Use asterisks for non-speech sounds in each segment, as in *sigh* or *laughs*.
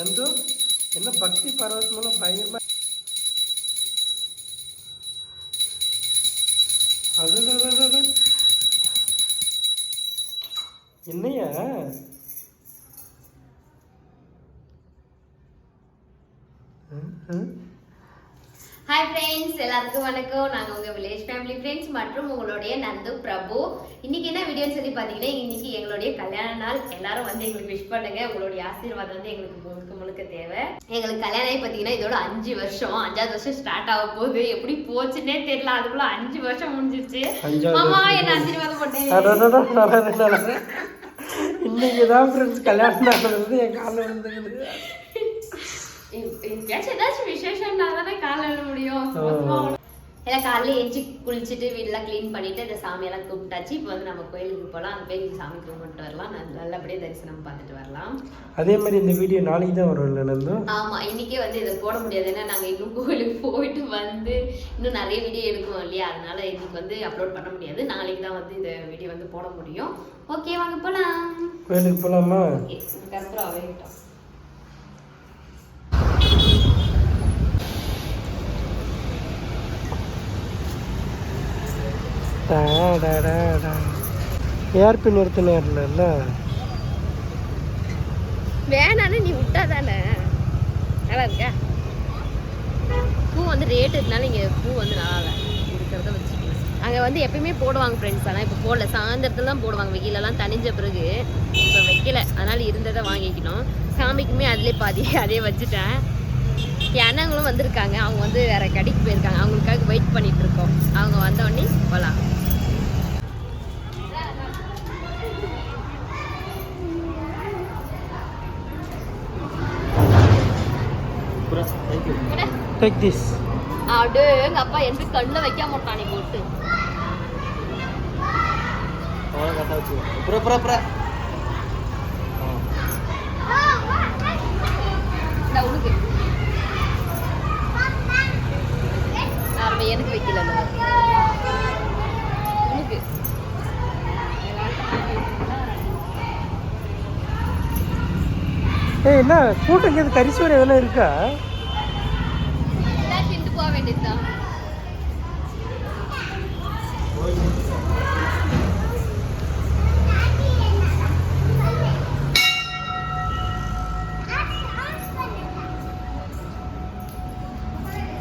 എന്തോ? എന്നെ ഭക്തി പർവതമുള്ള ഭയങ്കര எல்லாருக்கும் வணக்கம். நாங்கள் உங்கள் வில்லேஜ் ஃபேமிலி ஃப்ரெண்ட்ஸ் மற்றும் உங்களுடைய நந்து பிரபு. இன்னைக்கு என்ன வீடியோன்னு சொல்லி பார்த்தீங்கன்னா இன்னைக்கு எங்களுடைய கல்யாண நாள். எல்லாரும் வந்து எங்களுக்கு விஷ் பண்ணுங்க. உங்களுடைய ஆசீர்வாதம் வந்து எங்களுக்கு முழுக்க முழுக்க தேவை. எங்களுக்கு கல்யாணம் பார்த்தீங்கன்னா இதோட அஞ்சு வருஷம். அஞ்சாவது வருஷம் ஸ்டார்ட் ஆக போகுது. எப்படி போச்சுன்னே தெரியல. அதுக்குள்ள அஞ்சு வருஷம் முடிஞ்சிச்சு மாமா என்ன ஆசீர்வாதம் பண்ணேன் இன்னைக்கு தான் ஃப்ரெண்ட்ஸ் கல்யாணம் நடந்தது என் காலம் வந்துக்குது எப்பயாச்சும் ஏதாச்சும் விசேஷம்னா தானே காலைல எழுத முடியும். எல்லாம் காலையில எஞ்சி குளிச்சுட்டு வீடெல்லாம் க்ளீன் பண்ணிட்டு இந்த சாமியெல்லாம் கூப்பிட்டாச்சு இப்போ வந்து நம்ம கோயிலுக்கு போகலாம் அந்த கோயிலுக்கு சாமி கும்பிட்டு வரலாம். நல்ல- நல்லபடியா தரிசனம் பார்த்துட்டு வரலாம். அதே மாதிரி இந்த வீடியோ நாளைக்கு தான் வரும்ல நந்து? ஆமா இன்னைக்கே வந்து இதை போட முடியாது. ஏன்னா நாங்க இன்னும் கோயிலுக்கு போயிட்டு வந்து இன்னும் நிறைய வீடியோ எடுக்கணும் இல்லையா? அதனால இன்னைக்கு வந்து அப்லோட் பண்ண முடியாது. நாளைக்கு தான் வந்து இந்த வீடியோ வந்து போட முடியும். ஓகே வாங்க போலாம். கோயிலுக்கு போகலாமா ஓகே கற்பூரம் அவையிட்டோம் ஏர் பின் எடுத்துன்னு இல்லைல்ல வேணான்னு நீ விட்டா தானே நல்லா இருக்கா பூ வந்து ரேட் இருந்தாலும் இங்கே பூ வந்து நல்லா இல்லை. இருக்கிறத வச்சுக்கலாம் அங்கே வந்து எப்பயுமே போடுவாங்க ஃப்ரெண்ட்ஸ் ஆனால் இப்போ போடல. சாயந்தரத்துல தான் போடுவாங்க. வெயிலெல்லாம் தணிஞ்ச பிறகு இப்போ வைக்கல. அதனால இருந்ததை வாங்கிக்கணும். சாமிக்குமே அதிலே பாதி அதே வச்சுட்டேன். என் அண்ணங்களும் வந்திருக்காங்க. அவங்க வந்து வேற கடைக்கு போயிருக்காங்க. அவங்களுக்காக வெயிட் பண்ணிட்டு இருக்கோம். அவங்க வந்தோடனே போகலாம் டேக் திஸ் அடு எங்க அப்பா எந்த கண்ணில் வைக்க மாட்டானே போட்டு இந்த உனக்கு நாம எனக்கு வைக்கல அந்த மாதிரி. உனக்கு ஏய் என்ன கூட்டம் இங்கே கரிசுவரை எதனா இருக்கா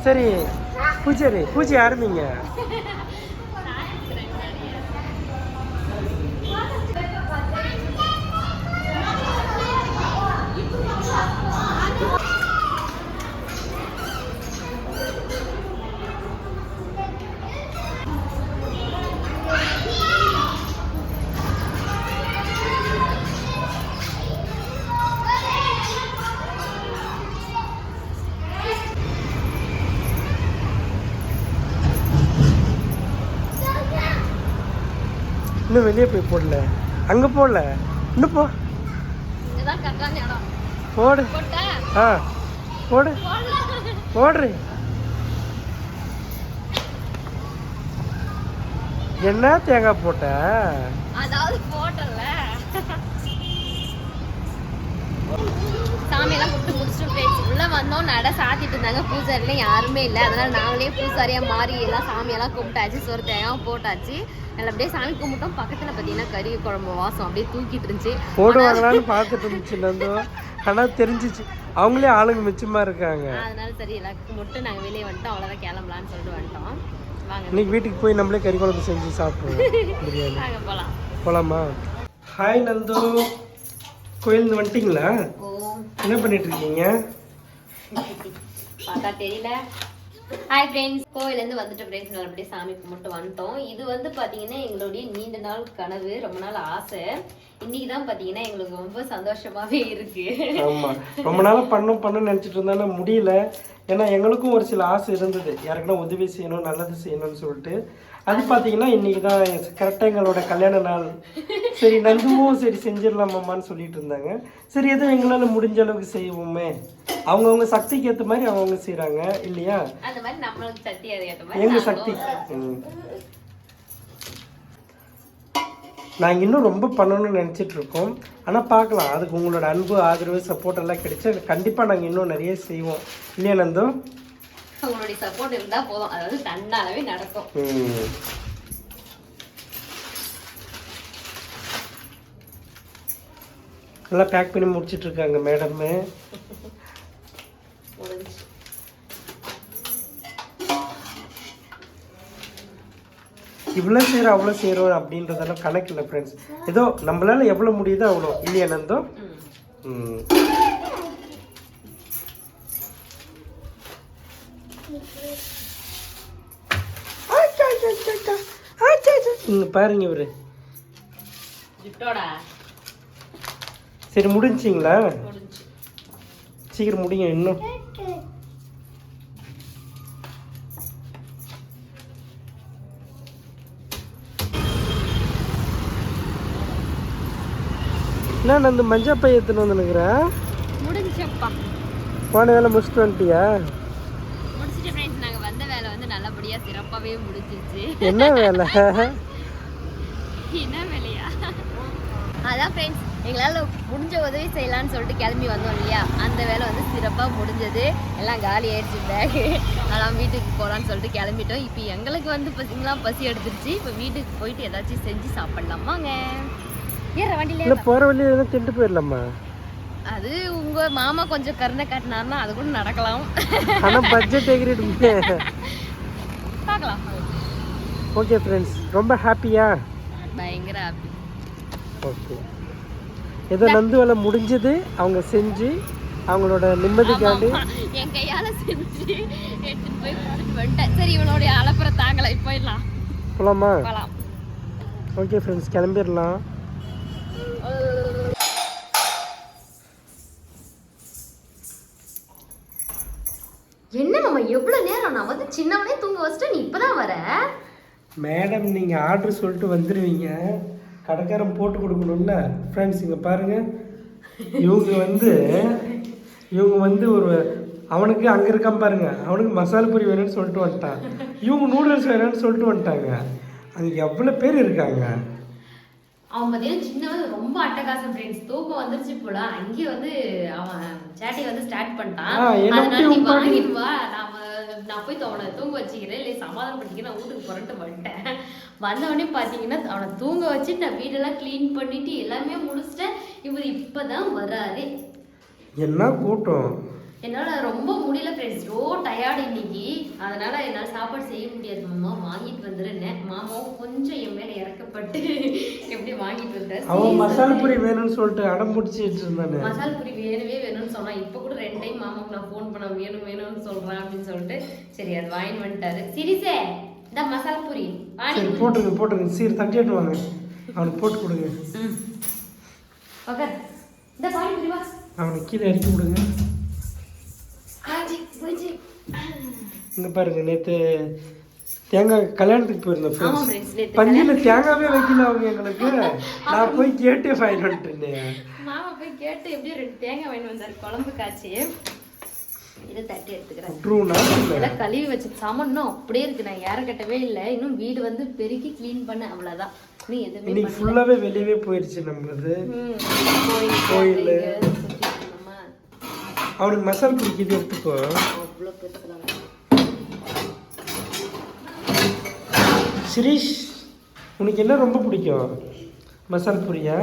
சரி பூஜை பூஜை ஆரம்பிங்க இன்னும் வெளியே போய் போடல. அங்கே போடல. இன்னும் போ. போடு. ஆ போடு. போடுறி என்ன தேங்காய் போட்ட? அதாவது போட்டல சாமியெல்லாம் கும்பிட்டு முடிச்சுட்டு ஃப்ரெண்ட்ஸ் உள்ள வந்தோம் நட சாத்திட்டு இருந்தாங்க. பூசாரிலாம் யாருமே இல்லை. அதனால நாங்களே பூசாரியா மாறி எல்லாம் சாமியெல்லாம் கும்பிட்டாச்சு. சோறு தேங்காய் போட்டாச்சு. நல்லபடியே சாமி கும்பிட்டோம். பக்கத்துல பார்த்தீங்கன்னா கறி குழம்பு வாசம் அப்படியே தூக்கிட்டு இருந்துச்சு. போடுவாங்களான்னு பார்த்துட்டு இருந்துச்சு நந்தோ. ஆனால் தெரிஞ்சிச்சு. அவங்களே ஆளுங்க மிச்சமாக இருக்காங்க. அதனால சரி எல்லாருக்கும் மட்டும் நாங்கள் வெளியே வந்துட்டோம். அவ்வளோதான் கிளம்பலான்னு சொல்லிட்டு வந்துட்டோம். வாங்க. இன்னைக்கு வீட்டுக்கு போய் நம்மளே கறி குழம்பு செஞ்சு சாப்பிடுவோம். *laughs* பிரியாணி போகலாம் போலாமா? ஹாய் நந்து. கோயில் வந்துட்டீங்களா? என்ன பண்ணிட்டு இருக்கீங்க பார்த்தா தெரியல. ஹாய் ஃப்ரெண்ட்ஸ் கோயிலேருந்து வந்துட்டு ஃப்ரெண்ட்ஸ் நல்லபடியாக சாமி கும்பிட்டு வந்துட்டோம். இது வந்து பார்த்தீங்கன்னா எங்களுடைய நீண்ட நாள் கனவு ரொம்ப நாள் ஆசை. இன்னைக்கு தான் பார்த்தீங்கன்னா எங்களுக்கு ரொம்ப சந்தோஷமாவே இருக்கு. ஆமா. ரொம்ப நாளா பண்ணும் பண்ணணும்னு நினைச்சிட்டு இருந்தா ஆனா முடியல. ஏன்னா எங்களுக்கும் ஒரு சில ஆசை இருந்தது. யாருக்குன்னா உதவி செய்யணும் நல்லது செய்யணும்னு சொல்லிட்டு. அது பார்த்தீங்கன்னா இன்னைக்கு தான் கரெக்டாக எங்களோட கல்யாண நாள். சரி நந்துவும் சரி செஞ்சிடலாமாம்மான்னு சொல்லிட்டு இருந்தாங்க. சரி எதுவும் எங்களால் முடிஞ்ச அளவுக்கு செய்வோமே. அவங்கவுங்க சக்திக்கு ஏற்ற மாதிரி அவங்கவுங்க செய்கிறாங்க இல்லையா? நம்மளுக்கு சக்தி நாங்கள் இன்னும் ரொம்ப பண்ணணும்னு நினச்சிட்டு இருக்கோம். ஆனால் பார்க்கலாம். அதுக்கு உங்களோட அன்பு ஆதரவு சப்போர்ட் எல்லாம் கிடைச்சா கண்டிப்பாக நாங்கள் இன்னும் நிறைய செய்வோம். இல்லையா நந்தோ? உங்களுடைய சப்போர்ட் இருந்தா போதும். அதாவது தன்னாலவே நடக்கும். நல்லா பேக் பண்ணி முடிச்சிட்டு இருக்காங்க மேடம்மு இவ்வளோ செய்கிறோம் அவ்வளோ செய்கிறோம் அப்படின்றதெல்லாம் கணக்கு இல்லை ஃப்ரெண்ட்ஸ் ஏதோ நம்மளால எவ்வளோ முடியுதோ அவ்வளோ இல்லையா நந்தோ? இங்க பாருங்க இவரு. சரி முடிஞ்சிங்களா? முடிஞ்சு. சீக்கிரம் முடிங்க இன்னும். என்ன அந்த மஞ்சள் பை எடுத்துன்னு வந்துனுக்குறேன் முடிஞ்சப்பா போன வேலை முடிச்சுட்டு வந்துட்டியா? முடிச்சிட்டு ஃப்ரெண்ட்ஸ் நாங்க வந்த வேலை வந்து நல்லபடியா சிறப்பாவே முடிஞ்சிருச்சு என்ன வேலை? என்ன வேலையா? அதான் ஃப்ரெண்ட்ஸ் எங்களால் முடிஞ்ச உதவி செய்யலாம்னு சொல்லிட்டு கிளம்பி வந்தோம் இல்லையா? அந்த வேலை வந்து சிறப்பாக முடிஞ்சது. எல்லாம் காலி ஆயிடுச்சு பேகு அதெல்லாம் வீட்டுக்கு போகலான்னு சொல்லிட்டு கிளம்பிட்டோம். இப்போ எங்களுக்கு வந்து பசிங்களாம் பசி எடுத்துருச்சு. இப்போ வீட்டுக்கு போயிட்டு ஏதாச்சும் செஞ்சு சாப்பிட்லாமாங்க. இல்லை போகிற வழியில எதுவும் திண்டு போயிடலாமா? அது உங்க மாமா கொஞ்சம் கருணை காட்டினாருன்னா அது கூட நடக்கலாம். ஆனால் பட்ஜெட் எகிரிடுமே பார்க்கலாம். ஓகே ஃப்ரெண்ட்ஸ் ரொம்ப ஹாப்பியா பயங்கர happy. ஓகே ஏதோ நந்து வேலை முடிஞ்சது. அவங்க செஞ்சு அவங்களோட நிம்மதிக்காண்டி. என் கையால செஞ்சு எடுத்துட்டு போய் வந்துட்டேன். சரி இவனுடைய அலப்புற தாங்கலை. போயிடலாம். போலாமா? ஓகே ஃப்ரெண்ட்ஸ் கிளம்பிடலாம். என்ன மாமா எவ்வளோ நேரம்? நான் வந்து சின்னவனே தூங்க வச்சுட்டு நீ இப்பதான் வர? மேடம் நீங்கள் ஆர்டர் சொல்லிட்டு வந்துடுவீங்க கடைக்காரன் போட்டு கொடுக்கணும்ல ஃப்ரெண்ட்ஸ் இங்கே பாருங்கள் இவங்க வந்து இவங்க வந்து ஒரு அவனுக்கு அங்கே இருக்கான் பாருங்க. அவனுக்கு மசாலா பொரி வேணும்னு சொல்லிட்டு வந்துட்டான். இவங்க நூடுல்ஸ் வேணும்னு சொல்லிட்டு வந்துட்டாங்க. அங்கே எவ்வளோ பேர் இருக்காங்க? அவன் பார்த்தீங்கன்னா சின்னவன் ரொம்ப அட்டகாசம் ஃப்ரெண்ட்ஸ் தூக்கம் வந்துருச்சு போல. அங்கேயே வந்து அவன் சேட்டை வந்து ஸ்டார்ட் பண்ணிட்டான். அதனால நீ வாங்கிட்டு வா. நாம நான் போய் அவனை தூங்க வச்சுக்கிறேன். இல்லை சமாதானம் பண்ணிக்கிறேன். வீட்டுக்கு புரண்டு வந்துட்டேன். வந்தவொடனே பார்த்தீங்கன்னா அவனை தூங்க வச்சுட்டு நான் வீடெல்லாம் க்ளீன் பண்ணிட்டு எல்லாமே முடிச்சிட்டேன். இவர் இப்பதான் வராரு என்ன கூட்டம்? என்னால ரொம்ப முடியல ஃப்ரெண்ட்ஸ் ரோ டயர்டு இன்னைக்கு. அதனால என்னால் சாப்பாடு செய்ய முடியாது மாமா. வாங்கிட்டு வந்துருந்தேன் மாமாவும் கொஞ்சம் என் மேல இறக்கப்பட்டு எப்படி வாங்கிட்டு வந்தார் அவன் மசாலா பொரி வேணும்னு சொல்லிட்டு அடம் பிடிச்சிட்டு இருந்தானே. மசால் பூரி வேணுமே வேணும்னு சொன்னா இப்போ கூட ரெண்டு டைம் மாமாவுக்கு நான் ஃபோன் பண்ண வேணும் வேணும்னு சொல்றேன் அப்படின்னு சொல்லிட்டு சரி அது வாங்கிட்டு வந்துட்டாரு. சிரிசே இந்த மசாலா பூரி வாங்கி சரி போட்டுருங்க போட்டுருங்க சீர் தட்டிட்டு வாங்க. அவனுக்கு போட்டு கொடுங்க. உக்கார். இந்த பானிபூரி வா. அவனுக்கு கீழே இறக்கி விடுங்க ஆச்சி போயிடுச்சு இங்க பாருங்க நேத்து தேங்காய் கல்யாணத்துக்கு போயிருந்தோம் ஃப்ரெண்ட்ஸ் நேற்று தேங்காவே வைக்கல அவங்க எங்களுக்கு. நான் போய் கேட்டே ஃபைன் வந்துட்டேன். மாமா போய் கேட்டு எப்படியும் ரெண்டு தேங்காய் வாங்கிட்டு வந்தார் குழம்பு காய்ச்சி இதை தட்டி எடுத்துக்கிறேன். கழுவி வச்ச சாமான் இன்னும் அப்படியே இருக்கு நான் யாரை கட்டவே இல்லை. இன்னும் வீடு வந்து பெருக்கி க்ளீன் பண்ண அவ்வளவுதான். இன்னும் எதுவுமே இன்னைக்கு ஃபுல்லாவே வெளியவே போயிடுச்சு நம்மளது. கோயில். அவனுக்கு மசாலா பிடிக்குது எடுத்துக்கோ. அவ்வளோ பெருசுலாம் சிரீஷ் உனக்கு என்ன ரொம்ப பிடிக்கும்? மசாலா பூரியா?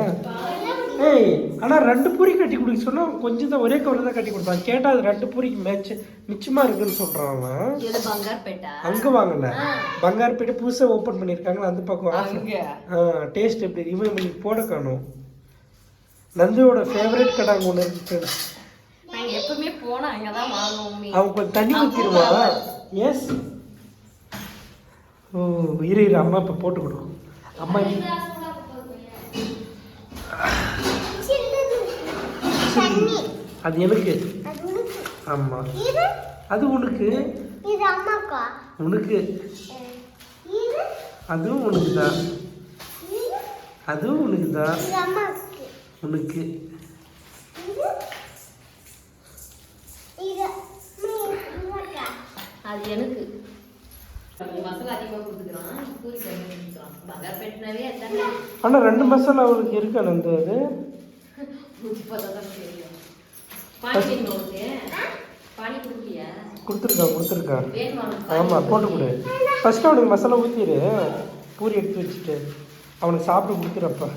ஏய் ஆனால் ரெண்டு பூரி கட்டி கொடுக்க சொன்னா கொஞ்சம் தான் ஒரே கவர் தான் கட்டி கொடுத்தான் கேட்டால் அது ரெண்டு பூரிக்கு மேட்ச் மிச்சமாக இருக்குன்னு சொல்கிறான் அவன். பங்கார்பேட்டா? அங்கே வாங்கல பங்காரப்பேட்டை புதுசாக ஓப்பன் பண்ணியிருக்காங்களா அந்த பக்கம் அங்க? ஆ டேஸ்ட் எப்படி? இவன் இன்னைக்கு போட காணும். நந்துவோட ஃபேவரட் கடை அங்கே ஒன்று இருக்கு எப்பவுமே போனா அங்கதான் வாங்குவோமே அவன் கொஞ்சம் தண்ணி ஊற்றிடுவா எஸ் ஓ இரு இரு அம்மா இப்போ போட்டு கொடுக்கும் அம்மா அது எனக்கு ஆமா அது உனக்கு. உனக்கு. அதுவும் உனக்கு தான். அதுவும் உனக்கு தான். உனக்கு. அது எனக்கு. ஆனால் ரெண்டு மசாலா அவளுக்கு இருக்கு அந்த கொடுக்கலையா கொடுத்துருக்கா கொடுத்துருக்கா? ஆமாம் போட்டு கொடு. ஃபஸ்ட்டு அவனுக்கு மசாலா ஊற்றிடு பூரி எடுத்து வச்சுட்டு அவனுக்கு சாப்பிட்டு அது.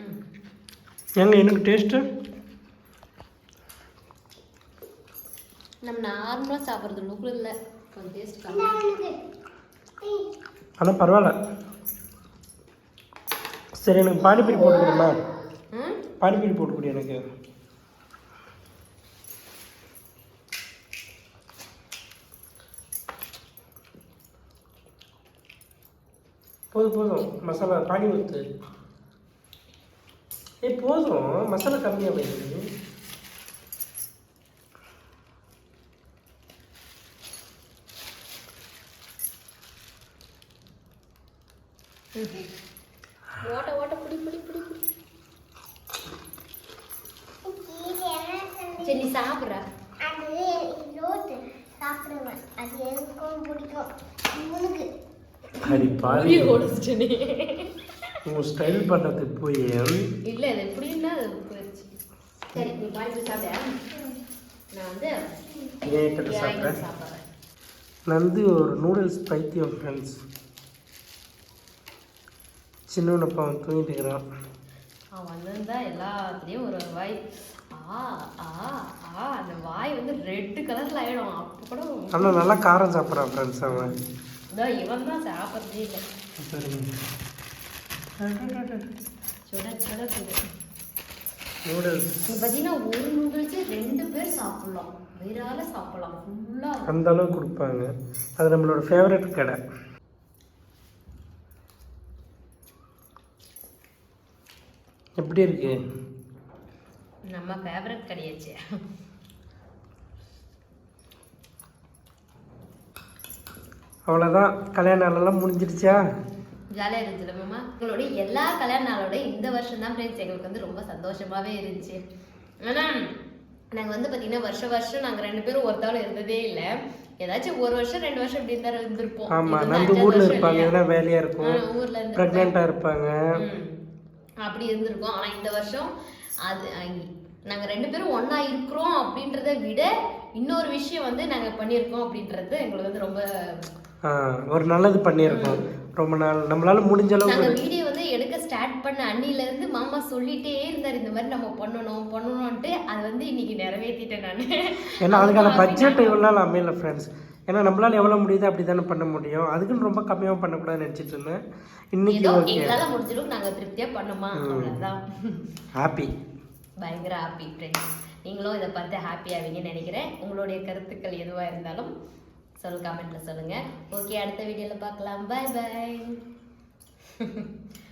ம். ஏங்க எனக்கு டேஸ்ட்டு நம்ம நார்மலாக சாப்பிட்றது லுக்கு இல்லை. கொஞ்சம் டேஸ்ட் ஆனால் பரவாயில்ல. சரி எனக்கு பானிபூரி போட்டு கொடுமா. பானிபூரி போட்டு கொடு எனக்கு. போதும் போதும். மசாலா பானி ஊற்று ஏய் போதும். மசாலா கம்மியாக வைக்குது ஓட்ட ஓட்ட புடி புடி புடி புடி. சரி நீ சாப்பிட்ற? அது ரோட்டு. சாப்பிடுவேன். அது எனக்கும் பிடிக்கும். பாவி. ஓடிச்சிட்டு நீ உங்கள் ஸ்டைல் பண்ணுறதுக்கு போய் இல்லை எப்படின்னா அது போயிடுச்சு சரி நீ சாப்பிட. நான் வந்து ஏன் கிட்ட சாப்பிட்றேன் வந்து ஒரு நூடுல்ஸ் பைத்தியம் ஃப்ரெண்ட்ஸ் சின்னப்பா அவன் தூங்கிட்டு இருக்கிறான். அவன் வந்திருந்தா எல்லாத்துலேயும் ஒரு வாய் ஆ ஆ ஆ அந்த வாய் வந்து ரெட் கலரில் ஆயிடும். அப்போ கூட ஆனால் நல்லா காரம் சாப்பிட்றான் ஃப்ரெண்ட்ஸ் அவன். இதோ இவன் தான் சாப்பிட்றதே இல்லை. சரிங்க. சுட சுட சுட. நூடுல்ஸ் இப்போ பார்த்தீங்கன்னா ஒரு நூடுல்ஸு ரெண்டு பேர் சாப்பிட்லாம். வயிறால சாப்பிடலாம். ஃபுல்லாக அந்த அளவுக்கு கொடுப்பாங்க. அது நம்மளோட ஃபேவரட் கடை. எப்படி இருக்கு? நம்ம ஃபேவரட் கிடையாச்சு. அவ்வளோதான் கல்யாண நாளெல்லாம் முடிஞ்சிடுச்சா? ஜாலியாக இருந்துச்சு மாமா? எங்களோட எல்லா கல்யாண நாளோட இந்த வருஷம் தான் ஃப்ரெண்ட்ஸ் எங்களுக்கு வந்து ரொம்ப சந்தோஷமாகவே இருந்துச்சு. ஆனால் நாங்கள் வந்து பார்த்தீங்கன்னா வருஷம் வருஷம் நாங்கள் ரெண்டு பேரும் ஒருத்தாலும் இருந்ததே இல்லை. ஏதாச்சும் ஒரு வருஷம் ரெண்டு வருஷம் இப்படி இருந்தாலும் இருந்திருப்போம். ஆமாம் அஞ்சாவது ஊரில் இருப்பாங்க? எதனா வேலையாக இருக்கும். ஊர்ல இருந்து ப்ரெக்னெண்ட்டாக இருப்பாங்க. அப்படி இருந்திருக்கோம். ஆனா இந்த வருஷம் அது அஹ், நாங்க ரெண்டு பேரும் ஒண்ணா இருக்கிறோம் அப்படின்றத விட இன்னொரு விஷயம் வந்து நாங்க பண்ணியிருக்கோம் அப்படின்றது எங்களுக்கு வந்து ரொம்ப ஒரு நல்லது பண்ணியிருக்கோம். ரொம்ப நாள் நம்மளால முடிஞ்ச அளவுக்கு வீடியோ ஸ்டார்ட் பண்ண அன்னில இருந்து மாமா சொல்லிட்டே இருந்தார் இந்த மாதிரி நம்ம பண்ணணும் பண்ணணும்ட்டு அது வந்து இன்னைக்கு நிறைவேற்றிட்டேன் நான். ஏன்னா அதுக்கான பட்ஜெட் இவ்வளோ அமையல ஃப்ரெண்ட்ஸ் ஏன்னா நம்மளால எவ்வளோ முடியுதோ அப்படி தானே பண்ண முடியும். அதுக்குன்னு ரொம்ப கம்மியாக பண்ணக்கூடாதுன்னு நினச்சிட்டு இருந்தேன். இன்னைக்கு எங்களால முடிஞ்சிடும் நாங்க திருப்தியா பண்ணுமா? அவ்வளவுதான். ஹாப்பி பயங்கர ஹாப்பி ஃப்ரெண்ட்ஸ் நீங்களும் இதை பார்த்து ஹாப்பி ஆவீங்கன்னு நினைக்கிறேன். உங்களுடைய கருத்துக்கள் எதுவாக இருந்தாலும் சொல்லு கமெண்ட்ல சொல்லுங்க. ஓகே அடுத்த வீடியோல பார்க்கலாம். பாய் பாய் *laughs*